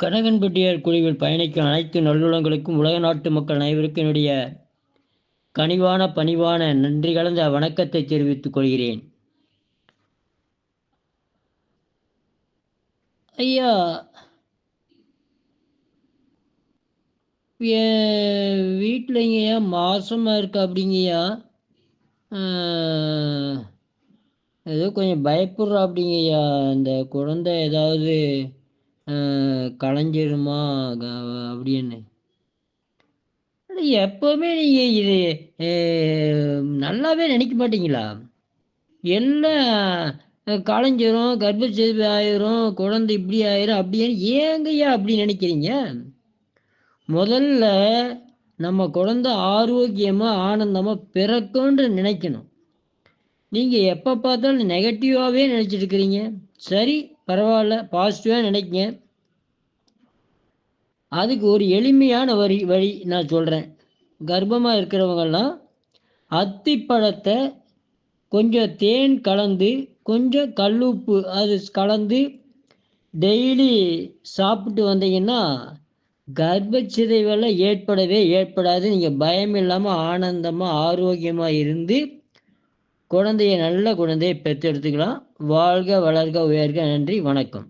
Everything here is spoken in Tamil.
கனகன்பட்டியார் குழுவில் பயணிக்கும் அனைத்து நல்லுளங்களுக்கும் உலக நாட்டு மக்கள் அனைவருக்கும் என்னுடைய கனிவான பணிவான நன்றி கலந்த வணக்கத்தை தெரிவித்துக் கொள்கிறேன். ஐயா என் வீட்டிலங்கய்யா மாசமாக இருக்கு அப்படிங்கய்யா ஏதோ கொஞ்சம் பயப்படுறா அப்படிங்கய்யா இந்த குழந்தை ஏதாவது ஆஹ், கலைஞ்சிருமா அப்படின்னு அட, எப்பவுமே நீங்கள் இது நல்லாவே நினைக்க மாட்டீங்களா? எல்லாம் களைஞ்சிரும் கலைஞ்சிரும் ஆயிரும் குழந்தை இப்படி ஆயிரும் அப்படின்னு ஏங்கய்யா அப்படி நினைக்கிறீங்க? முதல்ல நம்ம குழந்தை ஆரோக்கியமாக ஆனந்தமாக பிறக்கும்னு நினைக்கணும். நீங்கள் எப்போ பார்த்தாலும் நெகட்டிவாகவே நினச்சிட்டு இருக்கிறீங்க. சரி பரவாயில்ல பாசிட்டிவாக நினைக்க அதுக்கு ஒரு எளிமையான வரி வழி நான் சொல்கிறேன் கர்ப்பமாக இருக்கிறவங்கெல்லாம் அத்திப்பழத்தை கொஞ்சம் தேன் கலந்து கொஞ்சம் கல்லுப்பு அது கலந்து டெய்லி சாப்பிட்டு வந்தீங்கன்னா கர்ப்பச்சிதைவெல்லாம் ஏற்படவே ஏற்படாது. நீங்கள் பயம் இல்லாமல் ஆனந்தமாக ஆரோக்கியமாக இருந்து குழந்தைய நல்ல குழந்தையை பெற்றெடுத்துக்கலாம். வாழ்க வளர்க உயர்க நன்றி வணக்கம்